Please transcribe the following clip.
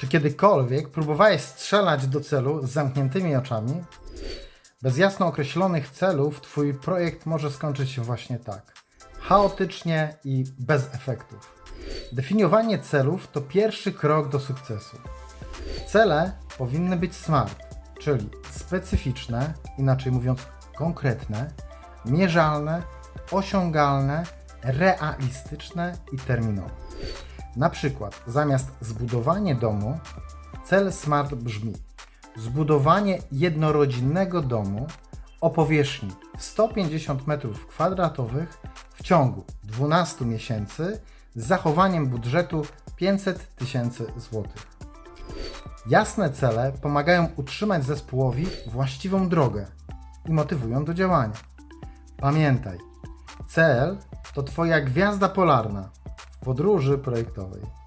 Czy kiedykolwiek próbowałeś strzelać do celu z zamkniętymi oczami? Bez jasno określonych celów Twój projekt może skończyć się właśnie tak. Chaotycznie i bez efektów. Definiowanie celów to pierwszy krok do sukcesu. Cele powinny być SMART, czyli specyficzne, inaczej mówiąc konkretne, mierzalne, osiągalne, realistyczne i terminowe. Na przykład zamiast zbudowanie domu, cel SMART brzmi zbudowanie jednorodzinnego domu o powierzchni 150 m2 w ciągu 12 miesięcy z zachowaniem budżetu 500 tysięcy złotych. Jasne cele pomagają utrzymać zespołowi właściwą drogę i motywują do działania. Pamiętaj, cel to Twoja gwiazda polarna podróży projektowej.